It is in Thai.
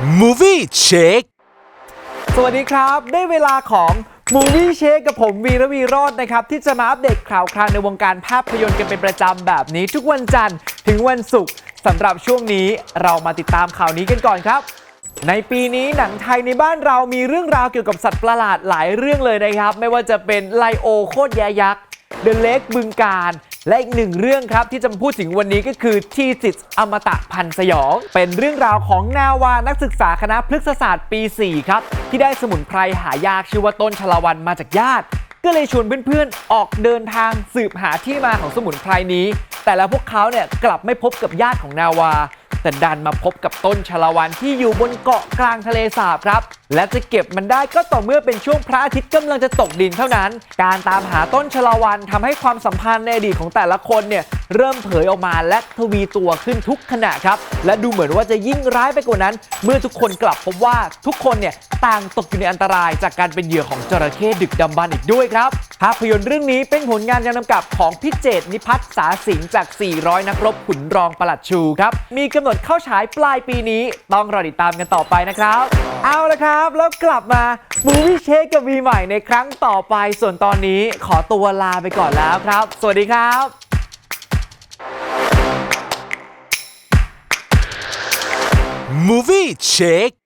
Movie Check สวัสดีครับ ได้เวลาของ Movie Shake กับผมวีระวีรจน์นะครับ ที่จะมาอัปเดตข่าวคราวในวงการภาพยนตร์กันเป็นประจำแบบนี้ ทุกวันจันทร์ถึงวันศุกร์สำหรับช่วงนี้เรามาติดตามข่าวนี้กันก่อนครับ ในปีนี้หนังไทยในบ้านเรามีเรื่องราวเกี่ยวกับสัตว์ประหลาดหลายเรื่องเลยนะครับ ไม่ว่าจะเป็นไลโอโคตรแยยักษ์เดอะเล็กบึงการ และอีกหนึ่งเรื่องครับที่จะมาพูดถึงวันนี้ก็คือที่จิตอมตะพันสยอง เป็นเรื่องราวของนาวานักศึกษาคณะพฤกษศาสตร์ปี 4 ครับ ที่ได้สมุนไพรหายากชื่อว่าต้นชลาวันมาจากญาติ ก็เลยชวนเพื่อนๆ ออกเดินทางสืบหาที่มาของสมุนไพรนี้ แต่แล้วพวกเขาเนี่ยกลับไม่พบกับญาติของนาวา แต่ดันมาพบกับต้นชลวันที่อยู่บนเกาะกลางทะเลสาบครับ และจะเก็บมันได้ก็ต่อเมื่อเป็นช่วงพระอาทิตย์กำลังจะตกดินเท่านั้น การตามหาต้นชลวันทำให้ความสัมพันธ์ในอดีตของแต่ละคนเนี่ย เริ่มเผยออกมาและทวีตัวขึ้นทุกขณะครับ และดูเหมือนว่าจะยิ่งร้ายไปกว่านั้น เมื่อทุกคนกลับพบว่าทุกคนเนี่ยต่างตกอยู่ในอันตรายจากการเป็นเหยื่อของจระเข้ดึกดำบรรพ์อีกด้วยครับภาพยนตร์เรื่องนี้เป็นผลงานการกำกับของพี่เจตนิพัฒน์สาสิงจาก 400 นักรบขุนรองประหลัดชูครับมีกำหนดเข้าฉายปลายปีนี้ต้องรอติดตามกันต่อไปนะครับ เอาละครับ แล้วกลับมามูวี่เชคกับวีใหม่ในครั้งต่อไปส่วนตอนนี้ขอตัวลาไปก่อนแล้วครับ สวัสดีครับ Movie? Chick